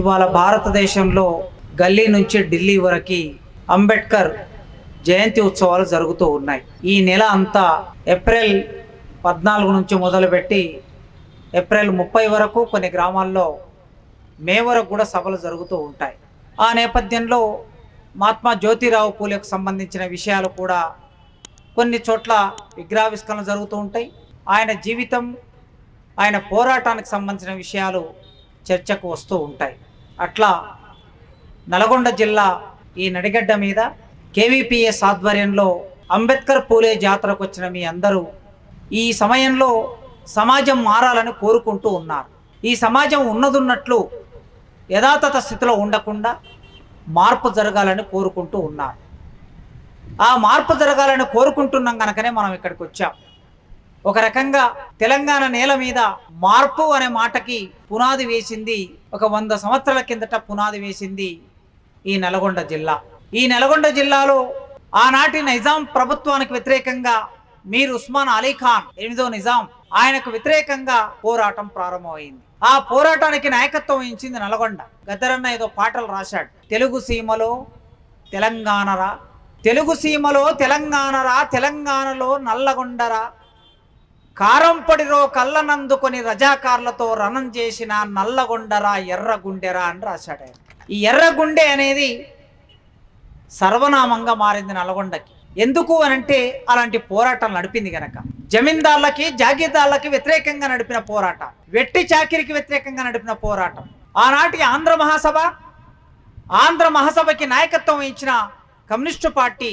ఇవాళ భారతదేశంలో గల్లీ నుంచి ఢిల్లీ వరకు అంబేద్కర్ జయంతి ఉత్సవాలు జరుగుతూ ఉన్నాయి. ఈ నెల అంతా ఏప్రిల్ పద్నాలుగు నుంచి మొదలుపెట్టి ఏప్రిల్ ముప్పై వరకు కొన్ని గ్రామాల్లో మే వరకు కూడా సభలు జరుగుతూ ఉంటాయి. ఆ నేపథ్యంలో మహాత్మా జ్యోతిరావు పూలేకు సంబంధించిన విషయాలు కూడా కొన్ని చోట్ల విగ్రహావిష్కరణ జరుగుతూ ఉంటాయి. ఆయన జీవితం ఆయన పోరాటానికి సంబంధించిన విషయాలు చర్చకు వస్తూ ఉంటాయి. అట్లా నల్గొండ జిల్లా ఈ నడిగడ్డ మీద కేవీపీఎస్ ఆధ్వర్యంలో అంబేద్కర్ పూలే జాతరకు వచ్చిన మీ అందరూ ఈ సమయంలో సమాజం మారాలని కోరుకుంటూ ఉన్నారు. ఈ సమాజం ఉన్నదున్నట్లు యథాతథ స్థితిలో ఉండకుండా మార్పు జరగాలని కోరుకుంటూ ఉన్నారు. ఆ మార్పు జరగాలని కోరుకుంటున్నాం కనుకనే మనం ఇక్కడికి వచ్చాం. ఒక రకంగా తెలంగాణ నేల మీద మార్పు అనే మాటకి పునాది వేసింది ఒక వంద సంవత్సరాల కిందట పునాది వేసింది ఈ నల్గొండ జిల్లా. ఈ నల్గొండ జిల్లాలో ఆనాటి నిజాం ప్రభుత్వానికి వ్యతిరేకంగా మీర్ ఉస్మాన్ అలీ ఖాన్ ఎనిమిదో నిజాం ఆయనకు వ్యతిరేకంగా పోరాటం ప్రారంభమైంది. ఆ పోరాటానికి నాయకత్వం వహించింది నల్గొండ. గద్దరన్న ఏదో పాటలు రాశాడు. తెలుగు సీమలో తెలంగాణరా తెలుగు సీమలో తెలంగాణరా తెలంగాణలో నల్లగొండరా కారంపడిరో కళ్ళనందుకొని రజాకార్లతో రణం చేసిన నల్లగొండరా ఎర్రగుండెరా అని రాశాడు ఆయన. ఈ ఎర్రగుండె అనేది సర్వనామంగా మారింది నల్గొండకి ఎందుకు అనంటే అలాంటి పోరాటం నడిపింది గనక. జమీందార్లకి జాగీర్దార్లకి వ్యతిరేకంగా నడిపిన పోరాటం. వెట్టి చాకిరికి వ్యతిరేకంగా నడిపిన పోరాటం. ఆనాటి ఆంధ్ర మహాసభ ఆంధ్ర మహాసభకి నాయకత్వం వహించిన కమ్యూనిస్టు పార్టీ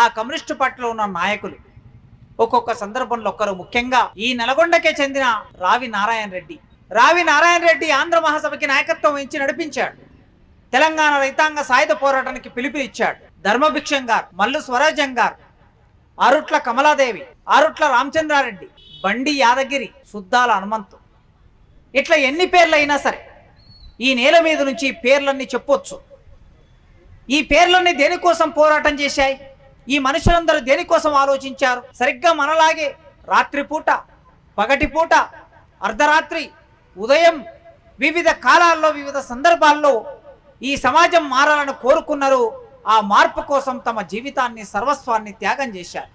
ఆ కమ్యూనిస్టు పార్టీలో ఉన్న నాయకులు ఒక్కొక్క సందర్భంలో ఒక్కరు ముఖ్యంగా ఈ నల్గొండకే చెందిన రావి నారాయణ రెడ్డి. రావి నారాయణ రెడ్డి ఆంధ్ర మహాసభకి నాయకత్వం వహించి నడిపించాడు. తెలంగాణ రైతాంగ సాయుధ పోరాటానికి పిలుపునిచ్చాడు ధర్మభిక్షం గారు మల్లు స్వరాజ్యం గారు ఆరుట్ల కమలాదేవి ఆరుట్ల రామచంద్రారెడ్డి బండి యాదగిరి సుద్దాల హనుమంతు. ఇట్లా ఎన్ని పేర్లు అయినా సరే ఈ నేల మీద నుంచి పేర్లన్నీ చెప్పొచ్చు. ఈ పేర్లన్నీ దేనికోసం పోరాటం చేశాయి? ఈ మనుషులందరూ దేనికోసం ఆలోచించారు? సరిగ్గా మనలాగే రాత్రిపూట పగటిపూట అర్ధరాత్రి ఉదయం వివిధ కాలాల్లో వివిధ సందర్భాల్లో ఈ సమాజం మారాలని కోరుకున్నారు. ఆ మార్పు కోసం తమ జీవితాన్ని సర్వస్వాన్ని త్యాగం చేశారు.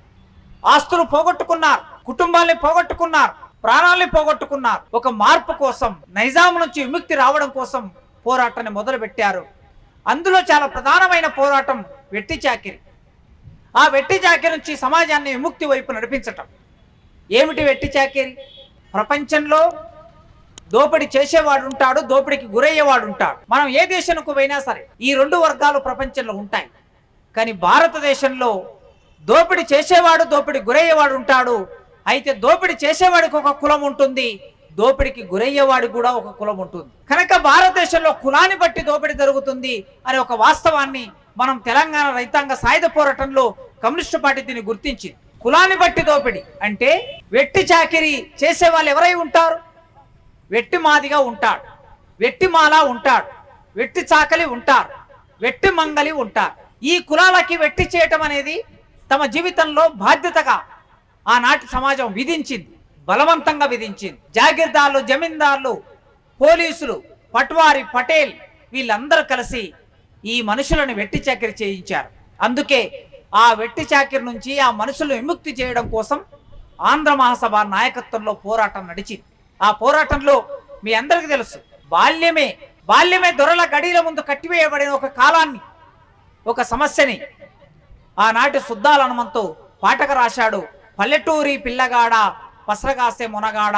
ఆస్తులు పోగొట్టుకున్నారు కుటుంబాల్ని పోగొట్టుకున్నారు ప్రాణాల్ని పోగొట్టుకున్నారు. ఒక మార్పు కోసం నైజాం నుంచి విముక్తి రావడం కోసం పోరాటాన్ని మొదలుపెట్టారు. అందులో చాలా ప్రధానమైన పోరాటం వెట్టి చాకిరి. ఆ వెట్టి చాకిరి నుంచి సమాజాన్ని విముక్తి వైపు నడిపించటం. ఏమిటి వెట్టి చాకిరి? ప్రపంచంలో దోపిడీ చేసేవాడు ఉంటాడు దోపిడీకి గురయ్యేవాడు ఉంటాడు మనం ఏ దేశానికి పోయినా సరే ఈ రెండు వర్గాలు ప్రపంచంలో ఉంటాయి. కానీ భారతదేశంలో దోపిడీ చేసేవాడు దోపిడీ గురయ్యేవాడు ఉంటాడు అయితే దోపిడీ చేసేవాడికి ఒక కులం ఉంటుంది దోపిడీకి గురయ్యేవాడికి కూడా ఒక కులం ఉంటుంది. కనుక భారతదేశంలో కులాన్ని బట్టి దోపిడీ జరుగుతుంది అనే ఒక వాస్తవాన్ని మనం తెలంగాణ రైతాంగ సాయుధ పోరాటంలో కమ్యూనిస్టు పార్టీ దీన్ని గుర్తించింది కులాన్ని బట్టి దోపిడీ అంటే వెట్టి చాకిరి చేసే వాళ్ళు ఎవరై ఉంటారు? వెట్టి మాదిగా ఉంటాడు వెట్టి మాలా ఉంటాడు వెట్టి చాకలి ఉంటారు వెట్టి మంగలి ఉంటారు. ఈ కులాలకి వెట్టి చేయటం అనేది తమ జీవితంలో బాధ్యతగా ఆనాటి సమాజం విధించింది బలవంతంగా విధించింది. జాగీర్దార్లు జమీందార్లు పోలీసులు పట్వారి పటేల్ వీళ్ళందరూ కలిసి ఈ మనుషులను వెట్టి చాకిరి చేయించారు. అందుకే ఆ వెట్టి చాకిరి నుంచి ఆ మనుషులను విముక్తి చేయడం కోసం ఆంధ్ర మహాసభ నాయకత్వంలో పోరాటం నడిచింది. ఆ పోరాటంలో మీ అందరికీ తెలుసు బాల్యమే బాల్యమే దొరల గడిల ముందు కట్టివేయబడిన ఒక కాలాన్ని ఒక సమస్యని. ఆనాటి శుద్ధాల హనుమంతు పాటక రాశాడు పల్లెటూరి పిల్లగాడ పసరగాసే మునగాడ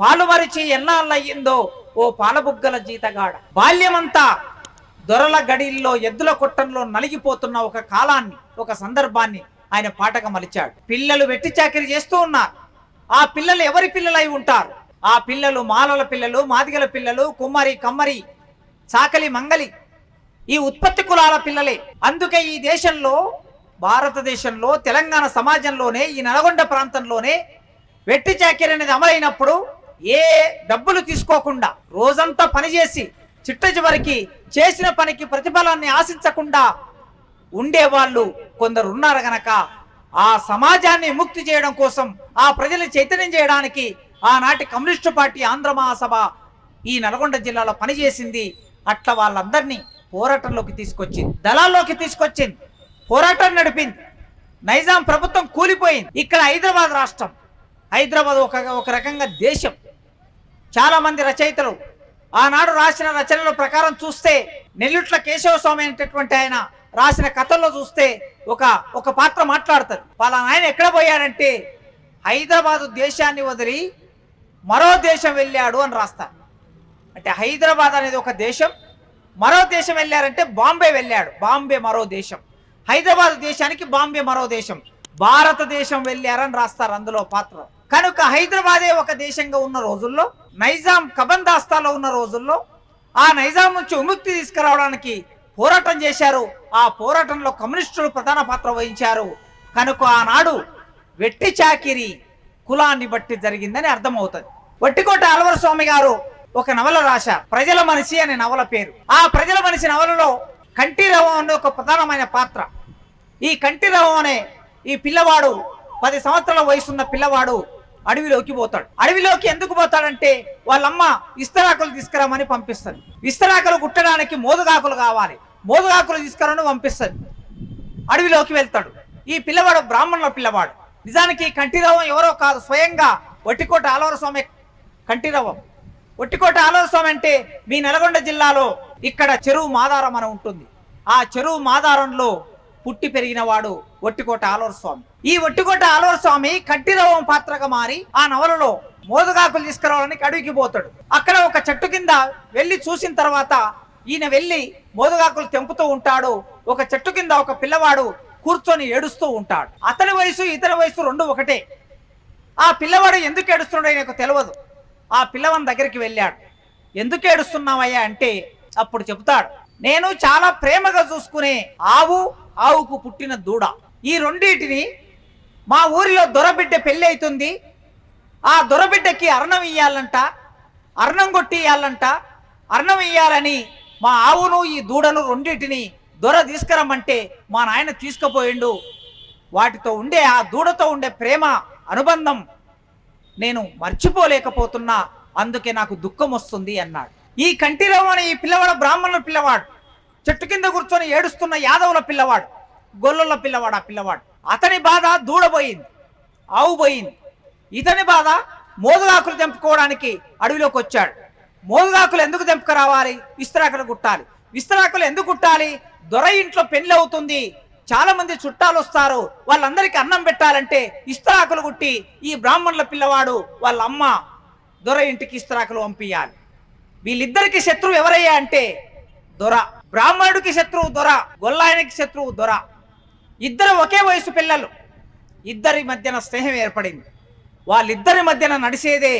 పాలు మరిచి ఎన్నాళ్ళయ్యిందో ఓ పాలబుగ్గల జీతగాడ. బాల్యమంతా దొరల గడిల్లో ఎద్దుల కొట్టంలో నలిగిపోతున్న ఒక కాలాన్ని ఒక సందర్భాన్ని ఆయన పాటగా మలిచాడు పిల్లలు వెట్టి చాకిరి చేస్తూ ఉన్నారు. ఆ పిల్లలు ఎవరి పిల్లలై ఉంటారు? ఆ పిల్లలు మాలల పిల్లలు మాదిగల పిల్లలు కుమ్మరి కమ్మరి చాకలి మంగలి ఈ ఉత్పత్తి కులాల పిల్లలే. అందుకే ఈ దేశంలో భారతదేశంలో తెలంగాణ సమాజంలోనే ఈ నల్గొండ ప్రాంతంలోనే వెట్టి చాకిరి అనేది అమలైనప్పుడు ఏ డబ్బులు తీసుకోకుండా రోజంతా పనిచేసి చిట్ట చివరికి చేసిన పనికి ప్రతిఫలాన్ని ఆశించకుండా ఉండేవాళ్ళు కొందరు ఉన్నారు గనక ఆ సమాజాన్ని ముక్తి చేయడం కోసం ఆ ప్రజల్ని చైతన్యం చేయడానికి ఆనాటి కమ్యూనిస్టు పార్టీ ఆంధ్ర మహాసభ ఈ నల్గొండ జిల్లాలో పనిచేసింది. అట్లా వాళ్ళందరినీ పోరాటంలోకి తీసుకొచ్చింది. దళాల్లోకి తీసుకొచ్చింది. పోరాటం నడిపింది. నైజాం ప్రభుత్వం కూలిపోయింది. ఇక్కడ హైదరాబాద్ రాష్ట్రం. హైదరాబాద్ ఒక ఒక రకంగా దేశం. చాలామంది రచయితలు ఆనాడు రాసిన రచనల ప్రకారం చూస్తే నెల్లుట్ల కేశవస్వామి అనేటటువంటి ఆయన రాసిన కథల్లో చూస్తే ఒక ఒక పాత్ర మాట్లాడుతుంది వాళ్ళ ఆయన ఎక్కడ పోయాడంటే హైదరాబాదు దేశాన్ని వదిలి మరో దేశం వెళ్ళాడు అని రాస్తారు. అంటే హైదరాబాద్ అనేది ఒక దేశం మరో దేశం వెళ్ళారంటే బాంబే వెళ్ళాడు. బాంబే మరో దేశం. హైదరాబాద్ దేశానికి బాంబే మరో దేశం. భారతదేశం వెళ్ళారని రాస్తారు అందులో పాత్ర. కనుక హైదరాబాదే ఒక దేశంగా ఉన్న రోజుల్లో నైజాం కబన్ దాస్తాలో ఉన్న రోజుల్లో ఆ నైజాం నుంచి విముక్తి తీసుకురావడానికి పోరాటం చేశారు. ఆ పోరాటంలో కమ్యూనిస్టులు ప్రధాన పాత్ర వహించారు. కనుక ఆనాడు వెట్టి చాకిరి కులాన్ని బట్టి జరిగిందని అర్థమవుతుంది. వట్టికోట అలవర స్వామి గారు ఒక నవల రాశారు. ప్రజల మనిషి అనే నవల పేరు. ఆ ప్రజల మనిషి నవలలో కంఠీరవం అనే ఒక ప్రధానమైన పాత్ర. ఈ కంఠీరవం అనే ఈ పిల్లవాడు పది సంవత్సరాల వయసున్న పిల్లవాడు అడవిలోకి పోతాడు. అడవిలోకి ఎందుకు పోతాడంటే వాళ్ళమ్మ ఇస్తరాకులు తీసుకురామని పంపిస్తుంది. ఇస్తరాకులు కుట్టడానికి మోదుగాకులు కావాలి. మోదుగాకులు తీసుకురామని పంపిస్తుంది. అడవిలోకి వెళ్తాడు. ఈ పిల్లవాడు బ్రాహ్మణుల పిల్లవాడు. నిజానికి కంటిరవం ఎవరో కాదు. స్వయంగా వట్టికోట ఆలవర స్వామి కంటిరవం. ఒట్టికోట ఆలవర స్వామి అంటే మీ నల్గొండ జిల్లాలో ఇక్కడ చెరువు మాదారం అని ఉంటుంది. ఆ చెరువు మాదారంలో పుట్టి పెరిగిన వాడు ఒట్టికోట ఆలవర స్వామి ఈ ఒట్టికోట ఆలవర స్వామి కట్టిరవం పాత్రగా మారి ఆ నవలలో మోదుగాకులు తీసుకురావాలని అడవికి పోతాడు. అక్కడ ఒక చెట్టు కింద వెళ్ళి చూసిన తర్వాత ఈయన వెళ్ళి మోదగాకులు తెంపుతూ ఉంటాడు. ఒక చెట్టు కింద ఒక పిల్లవాడు కూర్చొని ఏడుస్తూ ఉంటాడు. అతని వయసు ఇతని వయసు రెండు ఒకటే. ఆ పిల్లవాడు ఎందుకు ఏడుస్తున్నాడో నాకు తెలియదు ఆ పిల్లవని దగ్గరికి వెళ్ళాడు. ఎందుకు ఏడుస్తున్నావయ్యా? అంటే అప్పుడు చెబుతాడు. నేను చాలా ప్రేమగా చూసుకునే ఆవు ఆవుకు పుట్టిన దూడ. ఈ రెండింటిని మా ఊరిలో దొరబిడ్డ పెళ్ళి అవుతుంది ఆ దొరబిడ్డకి అర్ణం ఇయ్యాలంట అర్ణం కొట్టి ఇయ్యాలంట అర్ణం ఇయ్యాలని మా ఆవును ఈ దూడను రెండింటిని దొర తీసుకురమ్మంటే మా నాయన తీసుకుపోయిండు. వాటితో ఉండే ఆ దూడతో ఉండే ప్రేమ అనుబంధం నేను మర్చిపోలేకపోతున్నా. అందుకే నాకు దుఃఖం వస్తుంది అన్నాడు. ఈ కంటిరావు అనే ఈ పిల్లవాడు బ్రాహ్మణుడు పిల్లవాడు. చెట్టు కింద కూర్చొని ఏడుస్తున్న యాదవుల పిల్లవాడు గొల్లల పిల్లవాడు ఆ పిల్లవాడు. అతని బాధ దూడబోయింది ఆవు పోయింది. ఇతని బాధ మోదుగాకులు తెంపుకోవడానికి అడవిలోకి వచ్చాడు. మోదుగాకులు ఎందుకు తెంపుకురావాలి? విస్తరాకులు కుట్టాలి. విస్తరాకులు ఎందుకు కుట్టాలి? దొర ఇంట్లో పెళ్ళి అవుతుంది. చాలా మంది చుట్టాలు వస్తారు. వాళ్ళందరికీ అన్నం పెట్టాలంటే ఇస్తరాకులు కుట్టి ఈ బ్రాహ్మణుల పిల్లవాడు వాళ్ళ అమ్మ దొర ఇంటికి ఇస్తరాకులు పంపించాలి వీళ్ళిద్దరికీ శత్రువు ఎవరయ్యా అంటే దొర. బ్రాహ్మణుడికి శత్రువు దొర గొల్లాయనికి శత్రువు దొర. ఇద్దరు ఒకే వయసు పిల్లలు. ఇద్దరి మధ్యన స్నేహం ఏర్పడింది. వాళ్ళిద్దరి మధ్యన నడిచేదే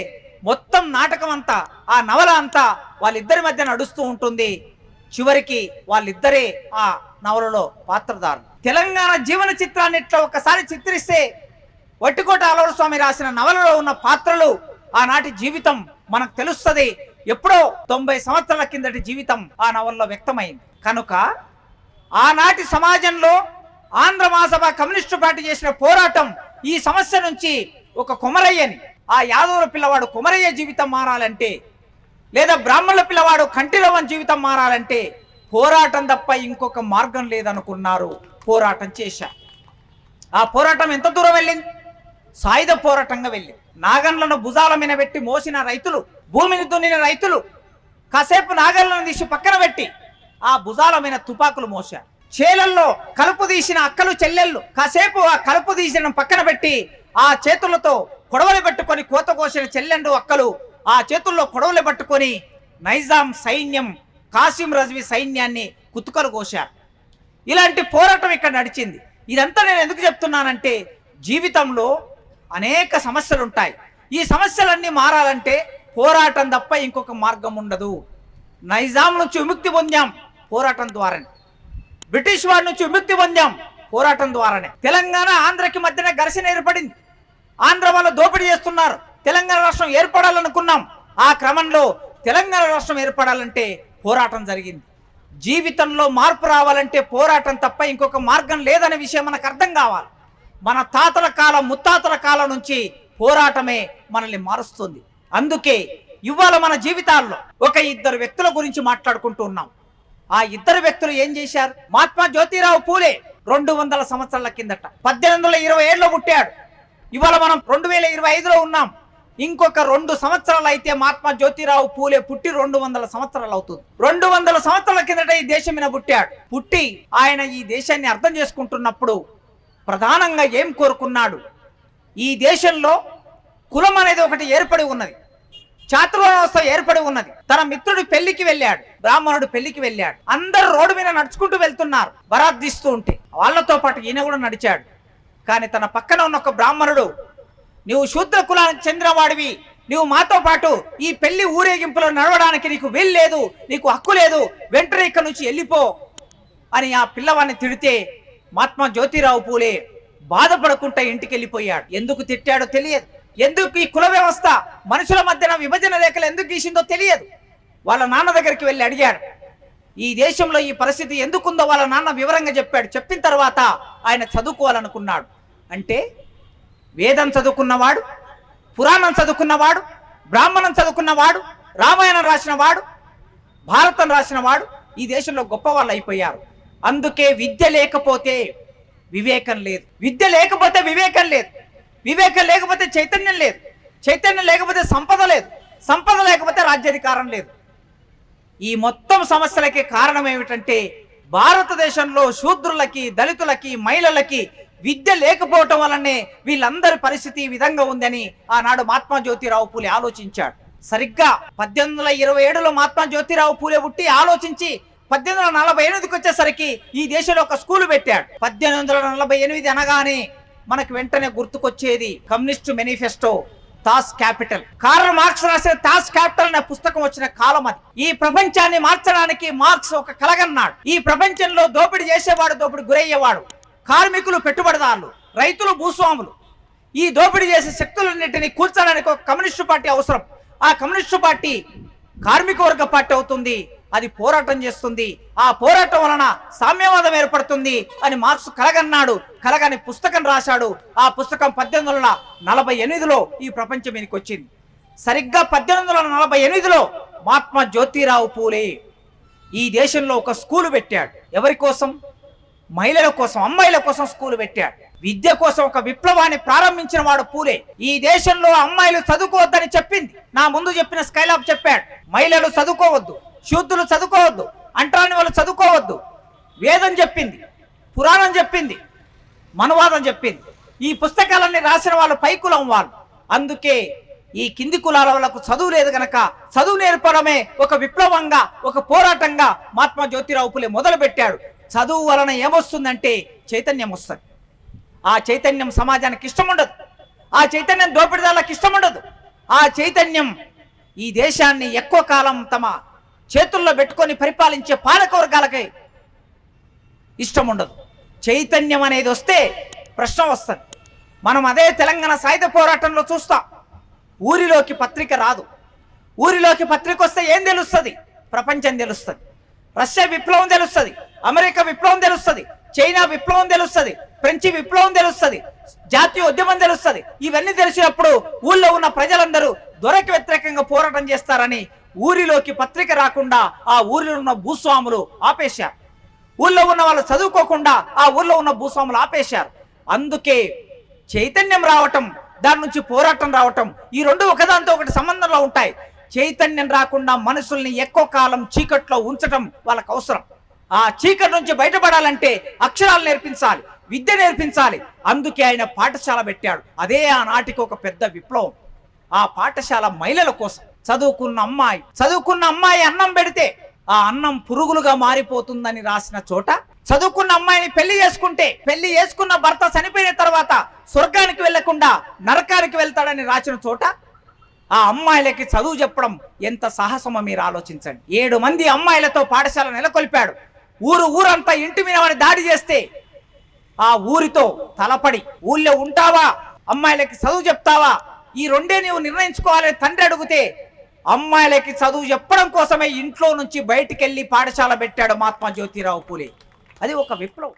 మొత్తం నాటకం అంతా ఆ నవల అంతా వాళ్ళిద్దరి మధ్య నడుస్తూ ఉంటుంది. చివరికి వాళ్ళిద్దరే ఆ నవలలో పాత్రదారులు తెలంగాణ జీవన చిత్రాన్ని ఇట్లా ఒకసారి చిత్రిస్తే వట్టికోట అలవర స్వామి రాసిన నవలలో ఉన్న పాత్రలు ఆనాటి జీవితం మనకు తెలుస్తుంది. ఎప్పుడో తొంభై సంవత్సరాల కిందటి జీవితం ఆ నవల్లో వ్యక్తమైంది. కనుక ఆనాటి సమాజంలో ఆంధ్ర మహాసభ కమ్యూనిస్టు పార్టీ చేసిన పోరాటం ఈ సమస్య నుంచి ఒక కుమరయ్యని ఆ యాదవుల పిల్లవాడు కుమరయ్య జీవితం మారాలంటే లేదా బ్రాహ్మణుల పిల్లవాడు కంటిరవన్ జీవితం మారాలంటే పోరాటం తప్ప ఇంకొక మార్గం లేదనుకున్నారు. పోరాటం చేశారు. ఆ పోరాటం ఎంత దూరం వెళ్ళింది? సాయుధ పోరాటంగా వెళ్ళింది. నాగన్లను భుజాల మీద పెట్టి మోసిన రైతులు భూమిని దున్నిన రైతులు కాసేపు నాగలను తీసి పక్కన పెట్టి ఆ భుజాల మీద తుపాకులు మోశారు. చేలల్లో కలుపు తీసిన అక్కలు చెల్లెళ్ళు కాసేపు ఆ కలుపు తీసిన పక్కన పెట్టి ఆ చేతులతో కొడవలు పట్టుకొని కోత కోసిన చెల్లెండు అక్కలు ఆ చేతుల్లో కొడవలు పట్టుకొని నైజాం సైన్యం కాసిం రజ్వి సైన్యాన్ని కుతుకలు కోశారు. ఇలాంటి పోరాటం ఇక్కడ నడిచింది. ఇదంతా నేను ఎందుకు చెప్తున్నానంటే జీవితంలో అనేక సమస్యలు ఉంటాయి ఈ సమస్యలన్నీ మారాలంటే పోరాటం తప్ప ఇంకొక మార్గం ఉండదు. నైజాం నుంచి విముక్తి పొందాం పోరాటం ద్వారానే. బ్రిటిష్ వారి నుంచి విముక్తి పొందాం పోరాటం ద్వారానే. తెలంగాణ ఆంధ్రకి మధ్యన ఘర్షణ ఏర్పడింది. ఆంధ్ర వాళ్ళు దోపిడీ చేస్తున్నారు. తెలంగాణ రాష్ట్రం ఏర్పడాలనుకున్నాం. ఆ క్రమంలో తెలంగాణ రాష్ట్రం ఏర్పడాలంటే పోరాటం జరిగింది. జీవితంలో మార్పు రావాలంటే పోరాటం తప్ప ఇంకొక మార్గం లేదనే విషయం మనకు అర్థం కావాలి. మన తాతల కాలం ముత్తాతల కాలం నుంచి పోరాటమే మనల్ని మారుస్తుంది. అందుకే ఇవాళ మన జీవితాల్లో ఒక ఇద్దరు వ్యక్తుల గురించి మాట్లాడుకుంటూ ఉన్నాం. ఆ ఇద్దరు వ్యక్తులు ఏం చేశారు? మహాత్మా జ్యోతిరావు పూలే రెండు వందల సంవత్సరాల కిందట పద్దెనిమిది వందల ఇరవై ఏడులో పుట్టాడు. ఇవాళ మనం రెండు వేల ఇరవై ఐదులో ఉన్నాం. ఇంకొక రెండు సంవత్సరాలు అయితే మహాత్మా జ్యోతిరావు పూలే పుట్టి రెండు వందల సంవత్సరాలు అవుతుంది. రెండు వందల సంవత్సరాల కిందట ఈ దేశం మీద పుట్టాడు. పుట్టి ఆయన ఈ దేశాన్ని అర్థం చేసుకుంటున్నప్పుడు ప్రధానంగా ఏం కోరుకున్నాడు? ఈ దేశంలో కులం అనేది ఒకటి ఏర్పడి ఉన్నది. చాతుర్వ వ్యవస్థ ఏర్పడి ఉన్నది. తన మిత్రుడు పెళ్ళికి వెళ్ళాడు. బ్రాహ్మణుడు పెళ్ళికి వెళ్ళాడు. అందరు రోడ్డు మీద నడుచుకుంటూ వెళ్తున్నారు. బరాద్దీస్తూ ఉంటే వాళ్ళతో పాటు ఈయన కూడా నడిచాడు. కానీ తన పక్కన ఉన్న ఒక బ్రాహ్మణుడు నీవు శూద్ర కులానికి చెందినవాడివి. నీవు మాతో పాటు ఈ పెళ్ళి ఊరేగింపులో నడవడానికి నీకు వీల్లేదు నీకు హక్కు లేదు. వెంటనే ఇక్కడి నుంచి వెళ్ళిపో అని ఆ పిల్లవాడిని తిడితే మహాత్మా జ్యోతిరావు పూలే బాధపడకుండా ఇంటికి వెళ్ళిపోయాడు. ఎందుకు తిట్టాడో తెలియదు. ఎందుకు ఈ కుల వ్యవస్థ మనుషుల మధ్యన విభజన రేఖలు ఎందుకు గీసిందో తెలియదు. వాళ్ళ నాన్న దగ్గరికి వెళ్ళి అడిగాడు. ఈ దేశంలో ఈ పరిస్థితి ఎందుకుందో వాళ్ళ నాన్న వివరంగా చెప్పాడు. చెప్పిన తర్వాత ఆయన చదువుకోవాలనుకున్నాడు. అంటే వేదం చదువుకున్నవాడు పురాణం చదువుకున్నవాడు బ్రాహ్మణం చదువుకున్నవాడు రామాయణం రాసినవాడు భారతం రాసినవాడు ఈ దేశంలో గొప్ప వాళ్ళు అయిపోయారు. అందుకే విద్య లేకపోతే వివేకం లేదు. విద్య లేకపోతే వివేకం లేదు. వివేకం లేకపోతే చైతన్యం లేదు. చైతన్యం లేకపోతే సంపద లేదు. సంపద లేకపోతే రాజ్యాధికారం లేదు. ఈ మొత్తం సమస్యలకి కారణం ఏమిటంటే భారతదేశంలో శూద్రులకి దళితులకి మహిళలకి విద్య లేకపోవటం వల్లనే వీళ్ళందరి పరిస్థితి ఈ విధంగా ఉందని ఆనాడు మహాత్మా జ్యోతిరావు పూలే ఆలోచించాడు. సరిగ్గా పద్దెనిమిది వందల ఇరవై ఏడులో మహాత్మా జ్యోతిరావు పూలే పుట్టి ఆలోచించి పద్దెనిమిది వందల నలభై ఎనిమిదికి వచ్చేసరికి ఈ దేశంలో ఒక స్కూల్ పెట్టాడు. పద్దెనిమిది వందల నలభై ఎనిమిది అనగానే మనకు వెంటనే గుర్తుకొచ్చేది communist manifesto Das Kapital. Karl Marx రాసిన తాస్ క్యాపిటల్ అనే పుస్తకం వచ్చిన కాలం అది. ఈ ప్రపంచాన్ని మార్చడానికి మార్క్స్ ఒక కలగన్నాడు. ఈ ప్రపంచంలో దోపిడీ చేసేవాడు దోపిడీ గురయ్యేవాడు. కార్మికులు పెట్టుబడిదారులు రైతులు భూస్వాములు. ఈ దోపిడీ చేసే శక్తులన్నింటినీ కూర్చడానికి ఒక కమ్యూనిస్టు పార్టీ అవసరం. ఆ కమ్యూనిస్టు పార్టీ కార్మిక వర్గ పార్టీ అవుతుంది. అది పోరాటం చేస్తుంది. ఆ పోరాటం వలన సామ్యవాదం ఏర్పడుతుంది అని మార్క్స్ కలగన్నాడు కలగని పుస్తకం రాశాడు. ఆ పుస్తకం పద్దెనిమిది వందల నలభై ఎనిమిదిలో ఈ ప్రపంచం మీదకి వచ్చింది. సరిగ్గా పద్దెనిమిది వందల నలభై ఎనిమిదిలో మహాత్మా జ్యోతిరావు పూలే ఈ దేశంలో ఒక స్కూల్ పెట్టాడు. ఎవరి కోసం? మహిళల కోసం అమ్మాయిల కోసం స్కూల్ పెట్టాడు. విద్య కోసం ఒక విప్లవాన్ని ప్రారంభించిన వాడు పూలే. ఈ దేశంలో అమ్మాయిలు చదువుకోవద్దని చెప్పింది. నా ముందు చెప్పిన స్కైలాబ్ చెప్పాడు. మహిళలు చదువుకోవద్దు. శూద్రులు చదువుకోవద్దు అంటరాని వాళ్ళు చదువుకోవద్దు. వేదం చెప్పింది పురాణం చెప్పింది మనువాదం చెప్పింది. ఈ పుస్తకాలన్నీ రాసిన వాళ్ళు పై కులం వాళ్ళు. అందుకే ఈ కింది కులాల వాళ్ళకు చదువు లేదు గనక చదువు నేర్పడమే ఒక విప్లవంగా ఒక పోరాటంగా మహాత్మా జ్యోతిరావు పులే మొదలు పెట్టాడు చదువు వలన ఏమొస్తుందంటే చైతన్యం వస్తుంది. ఆ చైతన్యం సమాజానికి ఇష్టం ఉండదు ఆ చైతన్యం దోపిడిదారులకు ఇష్టం ఉండదు ఆ చైతన్యం ఈ దేశాన్ని ఎక్కువ కాలం తమ చేతుల్లో పెట్టుకొని పరిపాలించే పాలక వర్గాలకి ఇష్టం ఉండదు. చైతన్యం అనేది వస్తే ప్రశ్న వస్తుంది. మనం అదే తెలంగాణ సాయుధ పోరాటంలో చూస్తాం. ఊరిలోకి పత్రిక రాదు. ఊరిలోకి పత్రిక వస్తే ఏం తెలుస్తుంది? ప్రపంచం తెలుస్తుంది. రష్యా విప్లవం తెలుస్తుంది. అమెరికా విప్లవం తెలుస్తుంది. చైనా విప్లవం తెలుస్తుంది. ఫ్రెంచి విప్లవం తెలుస్తుంది. జాతీయ ఉద్యమం తెలుస్తుంది. ఇవన్నీ తెలిసినప్పుడు ఊళ్ళో ఉన్న ప్రజలందరూ దొరకి వ్యతిరేకంగా పోరాటం చేస్తారని ఊరిలోకి పత్రిక రాకుండా ఆ ఊరిలో ఉన్న భూస్వాములు ఆపేశారు. ఊళ్ళో ఉన్న వాళ్ళు చదువుకోకుండా ఆ ఊళ్ళో ఉన్న భూస్వాములు ఆపేశారు. అందుకే చైతన్యం రావటం దాని నుంచి పోరాటం రావటం ఈ రెండు ఒకదాంతో ఒకటి సంబంధంలో ఉంటాయి. చైతన్యం రాకుండా మనుషుల్ని ఎక్కువ కాలం చీకట్లో ఉంచటం వాళ్ళకు అవసరం. ఆ చీకటి నుంచి బయటపడాలంటే అక్షరాలు నేర్పించాలి విద్య నేర్పించాలి. అందుకే ఆయన పాఠశాల పెట్టాడు. అదే ఆనాటికి ఒక పెద్ద విప్లవం. ఆ పాఠశాల మహిళల కోసం. చదువుకున్న అమ్మాయి చదువుకున్న అమ్మాయి అన్నం పెడితే ఆ అన్నం పురుగులుగా మారిపోతుందని రాసిన చోట చదువుకున్న అమ్మాయిని పెళ్ళి చేసుకుంటే పెళ్ళి చేసుకున్న భర్త చనిపోయిన తర్వాత స్వర్గానికి వెళ్ళకుండా నరకానికి వెళ్తాడని రాసిన చోట ఆ అమ్మాయిలకి చదువు చెప్పడం ఎంత సాహసమో మీరు ఆలోచించండి. ఏడు మంది అమ్మాయిలతో పాఠశాల నెలకొల్పాడు. ఊరు ఊరంతా ఇంటి మీద వాడిని దాడి చేస్తే ఆ ఊరితో తలపడి ఊళ్ళో ఉంటావా? అమ్మాయిలకి చదువు చెప్తావా? ఈ రెండే నీవు నిర్ణయించుకోవాలని తండ్రి అడిగితే అమ్మాయిలకి చదువు చెప్పడం కోసమే ఇంట్లో నుంచి బయటికి వెళ్ళి పాఠశాల పెట్టాడు మహాత్మా జ్యోతిరావు పూలే. అది ఒక విప్లవం.